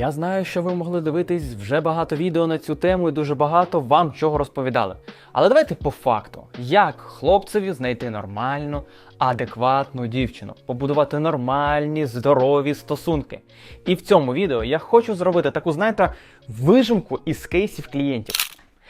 Я знаю, що ви могли дивитись вже багато відео на цю тему і дуже багато вам чого розповідали. Але давайте по факту, як хлопцеві знайти нормальну, адекватну дівчину, побудувати нормальні, здорові стосунки. І в цьому відео я хочу зробити таку, знаєте, вижимку із кейсів клієнтів.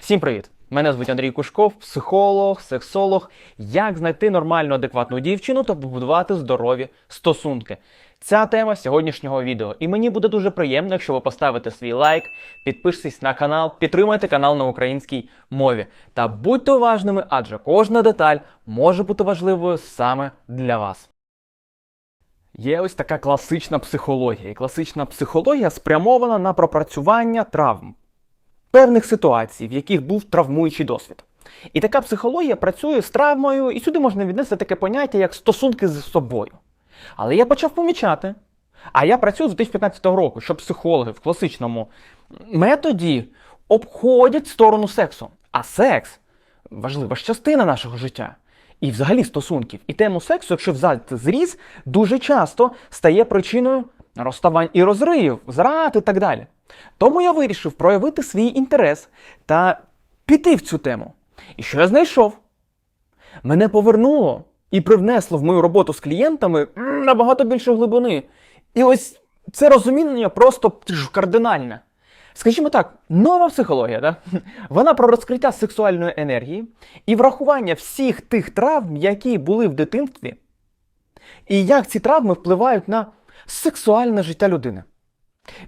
Всім привіт! Мене звуть Андрій Кушков, психолог, сексолог. Як знайти нормальну, адекватну дівчину та побудувати здорові стосунки. Ця тема сьогоднішнього відео. І мені буде дуже приємно, якщо ви поставите свій лайк, підпишитесь на канал, підтримайте канал на українській мові. Та будьте уважними, адже кожна деталь може бути важливою саме для вас. Є ось така класична психологія. І класична психологія спрямована на пропрацювання травм певних ситуацій, в яких був травмуючий досвід. І така психологія працює з травмою, і сюди можна віднести таке поняття, як стосунки з собою. Але я почав помічати. А я працюю з 2015 року, що психологи в класичному методі обходять сторону сексу. А секс важлива частина нашого життя. І взагалі стосунків. І тему сексу, якщо взяти зріз, дуже часто стає причиною розставань і розривів, зрад і так далі. Тому я вирішив проявити свій інтерес та піти в цю тему. І що я знайшов? Мене повернуло і привнесло в мою роботу з клієнтами набагато більше глибини. І ось це розуміння просто кардинальне. Скажімо так, нова психологія, да? вона про розкриття сексуальної енергії і врахування всіх тих травм, які були в дитинстві, і як ці травми впливають на сексуальне життя людини.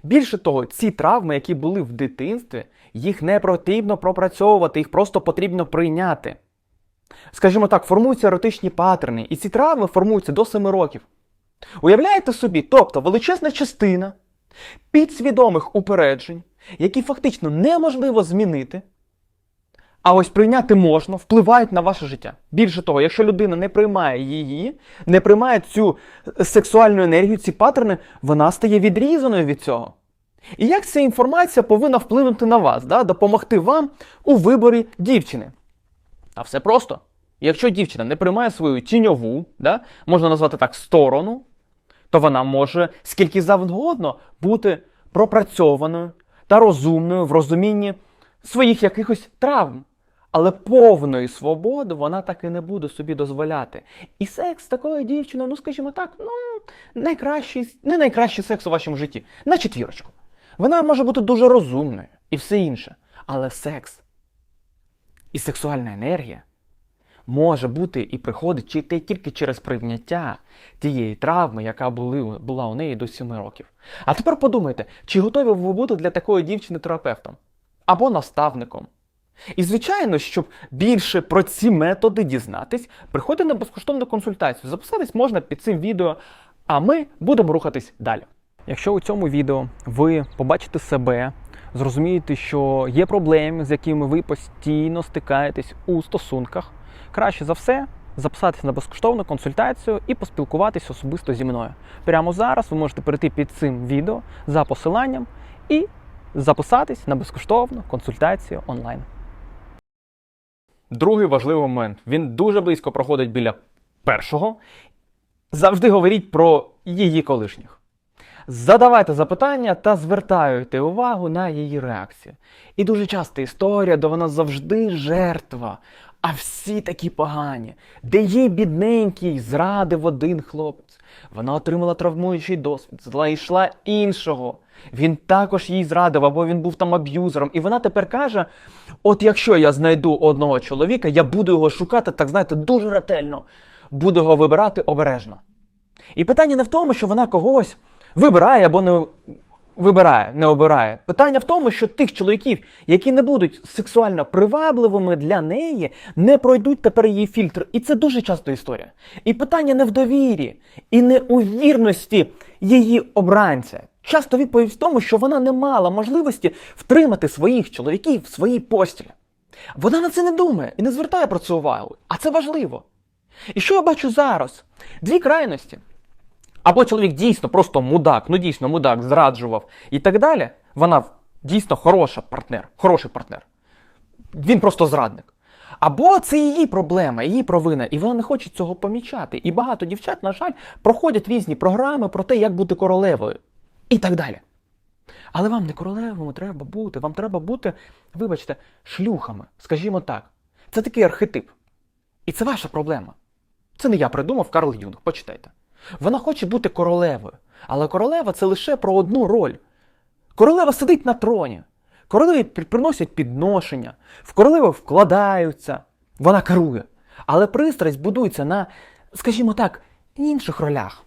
Більше того, ці травми, які були в дитинстві, їх не потрібно пропрацьовувати, їх просто потрібно прийняти. Скажімо так, формуються еротичні паттерни, і ці травми формуються до 7 років. Уявляєте собі, тобто величезна частина підсвідомих упереджень, які фактично неможливо змінити, а ось прийняти можна, впливають на ваше життя. Більше того, якщо людина не приймає її, не приймає цю сексуальну енергію, ці паттерни, вона стає відрізаною від цього. І як ця інформація повинна вплинути на вас, да? допомогти вам у виборі дівчини? А все просто. Якщо дівчина не приймає свою тіньову, да, можна назвати так, сторону, то вона може скільки завгодно бути пропрацьованою та розумною в розумінні своїх якихось травм. Але повної свободи вона так і не буде собі дозволяти. І секс з такою дівчиною, ну скажімо так, ну найкращий, не найкращий секс у вашому житті. На четвірочку. Вона може бути дуже розумною і все інше. Але секс і сексуальна енергія може бути і приходить тільки через прийняття тієї травми, яка були, була у неї до 7 років. А тепер подумайте, чи готові ви бути для такої дівчини терапевтом або наставником? І звичайно, щоб більше про ці методи дізнатись, приходьте на безкоштовну консультацію. Записатись можна під цим відео, а ми будемо рухатись далі. Якщо у цьому відео ви побачите себе, зрозумієте, що є проблеми, з якими ви постійно стикаєтесь у стосунках, краще за все записатися на безкоштовну консультацію і поспілкуватись особисто зі мною. Прямо зараз ви можете перейти під цим відео за посиланням і записатись на безкоштовну консультацію онлайн. Другий важливий момент. Він дуже близько проходить біля першого. Завжди говоріть про її колишніх. Задавайте запитання та звертайте увагу на її реакцію. І дуже часто історія, де вона завжди жертва, а всі такі погані, де їй бідненький зрадив один хлопець. Вона отримала травмуючий досвід, знайшла іншого. Він також їй зрадив, або він був там аб'юзером. І вона тепер каже: от якщо я знайду одного чоловіка, я буду його шукати, так знаєте, дуже ретельно, буду його вибирати обережно. І питання не в тому, що вона когось вибирає або не вибирає, не обирає. Питання в тому, що тих чоловіків, які не будуть сексуально привабливими для неї, не пройдуть тепер її фільтр. І це дуже часто історія. І питання не в довірі, і не у вірності її обранця. Часто відповідь в тому, що вона не мала можливості втримати своїх чоловіків в своїй постілі. Вона на це не думає і не звертає про це увагу. А це важливо. І що я бачу зараз? Дві крайності. Або чоловік дійсно просто мудак, ну дійсно мудак, зраджував і так далі. Вона дійсно хороша партнер, хороший партнер. Він просто зрадник. Або це її проблема, її провина, і вона не хоче цього помічати. І багато дівчат, на жаль, проходять різні програми про те, як бути королевою. І так далі. Але вам не королевами треба бути, вам треба бути, вибачте, шлюхами, скажімо так. Це такий архетип. І це ваша проблема. Це не я придумав Карл Юнг, почитайте. Вона хоче бути королевою, але королева це лише про одну роль. Королева сидить на троні. Королеві приносять підношення, в королеву вкладаються, вона керує. Але пристрасть будується на, скажімо так, інших ролях.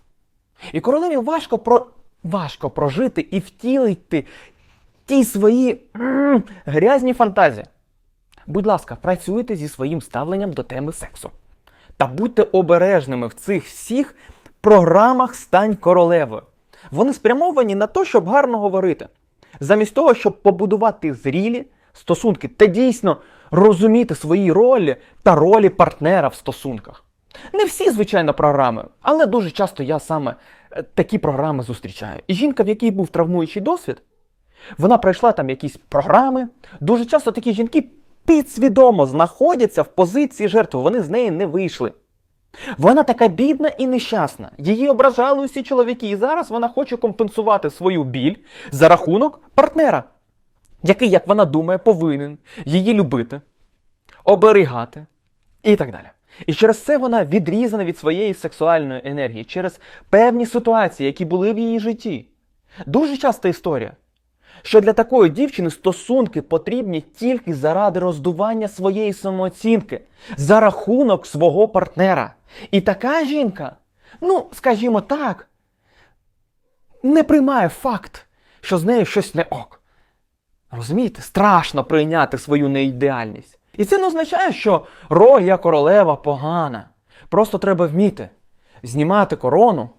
І королеві важко, про... важко прожити і втілити ті свої м, грязні фантазії. Будь ласка, працюйте зі своїм ставленням до теми сексу. Та будьте обережними в цих всіх програмах Стань королевою. Вони спрямовані на те, щоб гарно говорити. Замість того, щоб побудувати зрілі стосунки та дійсно розуміти свої ролі та ролі партнера в стосунках. Не всі, звичайно, програми, але дуже часто я саме е, такі програми зустрічаю. І жінка, в якій був травмуючий досвід, вона пройшла там якісь програми. Дуже часто такі жінки підсвідомо знаходяться в позиції жертви, вони з неї не вийшли. Вона така бідна і нещасна. Її ображали усі чоловіки, і зараз вона хоче компенсувати свою біль за рахунок партнера, який, як вона думає, повинен її любити, оберігати і так далі. І через це вона відрізана від своєї сексуальної енергії, через певні ситуації, які були в її житті. Дуже часта історія, що для такої дівчини стосунки потрібні тільки заради роздування своєї самооцінки, за рахунок свого партнера. І така жінка, ну, скажімо так, не приймає факт, що з нею щось не ок. Розумієте, страшно прийняти свою неідеальність. І це не означає, що роль королева погана. Просто треба вміти знімати корону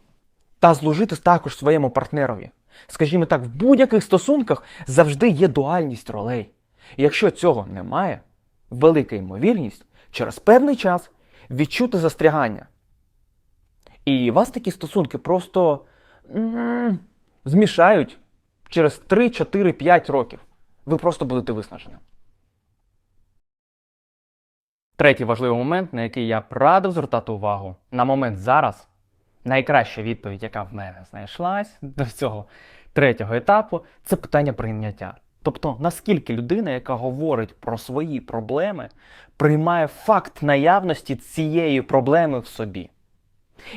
та служити також своєму партнерові. Скажімо так, в будь-яких стосунках завжди є дуальність ролей. І якщо цього немає, велика ймовірність через певний час відчути застрягання. І вас такі стосунки просто змішають через 3, 4, 5 років. Ви просто будете виснажені. Третій важливий момент, на який я б радив звертати увагу, на момент зараз, найкраща відповідь, яка в мене знайшлась до цього третього етапу, це питання прийняття. Тобто, наскільки людина, яка говорить про свої проблеми, приймає факт наявності цієї проблеми в собі.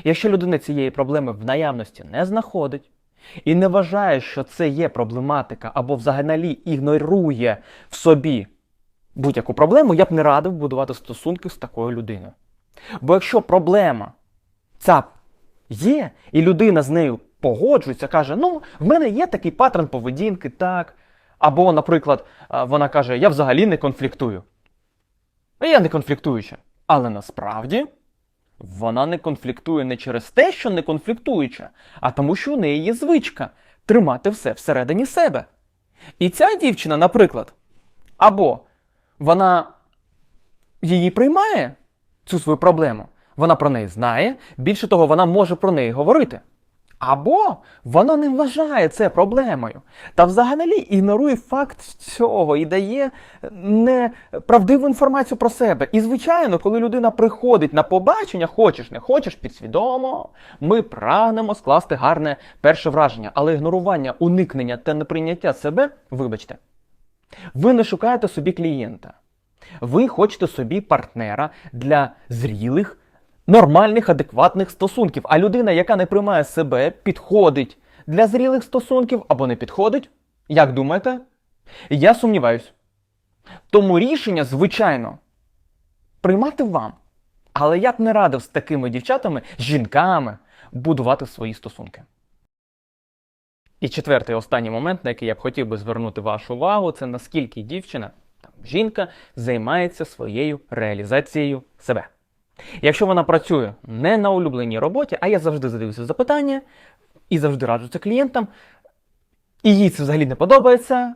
Якщо людина цієї проблеми в наявності не знаходить і не вважає, що це є проблематика, або взагалі ігнорує в собі будь-яку проблему, я б не радив будувати стосунки з такою людиною. Бо якщо проблема ця є, і людина з нею погоджується, каже: ну, в мене є такий паттерн поведінки, так. Або, наприклад, вона каже, я взагалі не конфліктую. Я не конфліктуюча. Але насправді вона не конфліктує не через те, що не конфліктуюча, а тому, що у неї є звичка тримати все всередині себе. І ця дівчина, наприклад, або вона її приймає, цю свою проблему, вона про неї знає, більше того, вона може про неї говорити. Або вона не вважає це проблемою, та взагалі ігнорує факт цього і дає неправдиву інформацію про себе. І, звичайно, коли людина приходить на побачення, хочеш, не хочеш, підсвідомо, ми прагнемо скласти гарне перше враження, але ігнорування, уникнення та неприйняття себе, вибачте, ви не шукаєте собі клієнта. Ви хочете собі партнера для зрілих, нормальних, адекватних стосунків. А людина, яка не приймає себе, підходить для зрілих стосунків або не підходить. Як думаєте? Я сумніваюсь. Тому рішення, звичайно, приймати вам. Але я б не радив з такими дівчатами, жінками, будувати свої стосунки. І четвертий останній момент, на який я б хотів би звернути вашу увагу, це наскільки дівчина, там, жінка, займається своєю реалізацією себе. Якщо вона працює не на улюбленій роботі, а я завжди задаюся запитання і завжди раджу це клієнтам, і їй це взагалі не подобається,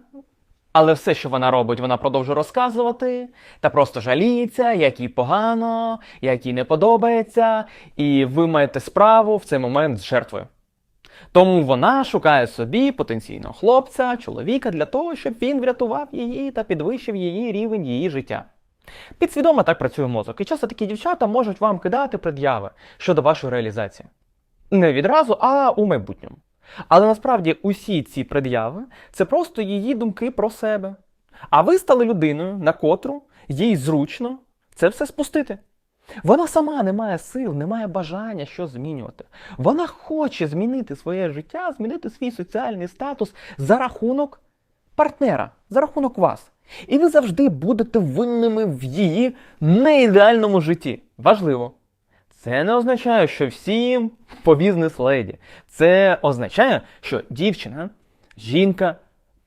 але все, що вона робить, вона продовжує розказувати та просто жаліється, як їй погано, як їй не подобається, і ви маєте справу в цей момент з жертвою. Тому вона шукає собі потенційного хлопця, чоловіка для того, щоб він врятував її та підвищив її рівень її життя. Підсвідомо так працює мозок, і часто такі дівчата можуть вам кидати пред'яви щодо вашої реалізації. Не відразу, а у майбутньому. Але насправді усі ці пред'яви це просто її думки про себе. А ви стали людиною, на котру їй зручно це все спустити. Вона сама не має сил, не має бажання що змінювати. Вона хоче змінити своє життя, змінити свій соціальний статус за рахунок партнера, за рахунок вас. І ви завжди будете винними в її неідеальному житті. Важливо. Це не означає, що всім по бізнес-леді. Це означає, що дівчина, жінка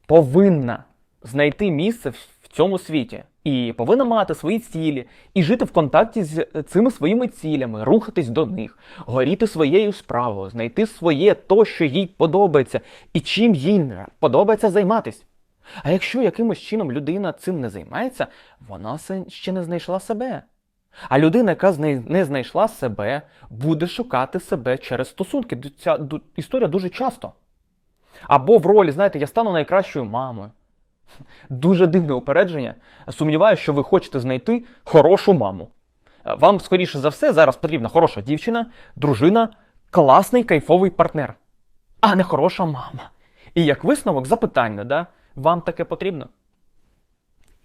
повинна знайти місце в цьому світі. І повинна мати свої цілі, і жити в контакті з цими своїми цілями, рухатись до них, горіти своєю справою, знайти своє то, що їй подобається, і чим їй подобається займатися. А якщо якимось чином людина цим не займається, вона ще не знайшла себе. А людина, яка не знайшла себе, буде шукати себе через стосунки. Ця історія дуже часто. Або в ролі, знаєте, я стану найкращою мамою. Дуже дивне упередження. Сумніваюся, що ви хочете знайти хорошу маму. Вам, скоріше за все, зараз потрібна хороша дівчина, дружина, класний кайфовий партнер, а не хороша мама. І як висновок, запитання, да? Вам таке потрібно?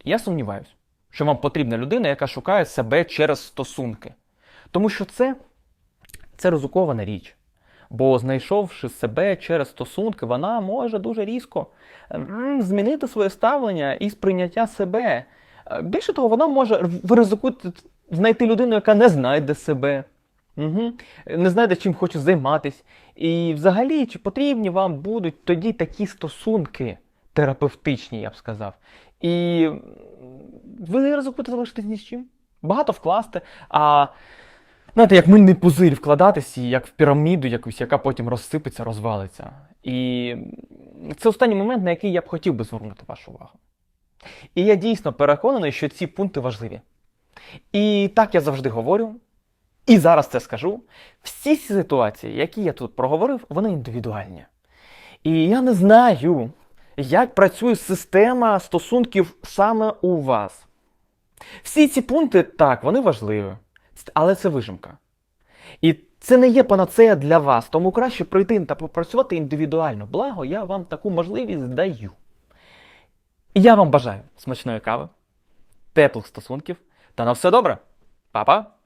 Я сумніваюся, що вам потрібна людина, яка шукає себе через стосунки. Тому що це, це ризикована річ. Бо знайшовши себе через стосунки, вона може дуже різко змінити своє ставлення і сприйняття себе. Е, Більше того, вона може ризикуєте знайти людину, яка не знайде себе, угу. не знайде, чим хоче займатися. І взагалі, чи потрібні вам будуть тоді такі стосунки терапевтичні, я б сказав. І ви ризикуєте залишитись ні з чим. Багато вкласти, а знаєте, як мильний пузир вкладатись, як в піраміду якусь, яка потім розсипеться, розвалиться. І це останній момент, на який я б хотів би звернути вашу увагу. І я дійсно переконаний, що ці пункти важливі. І так я завжди говорю, і зараз це скажу. Всі ці ситуації, які я тут проговорив, вони індивідуальні. І я не знаю, як працює система стосунків саме у вас. Всі ці пункти, так, вони важливі, але це вижимка. І це не є панацея для вас, тому краще прийти та попрацювати індивідуально. Благо, я вам таку можливість даю. І я вам бажаю смачної кави, теплих стосунків та на все добре. Па-па!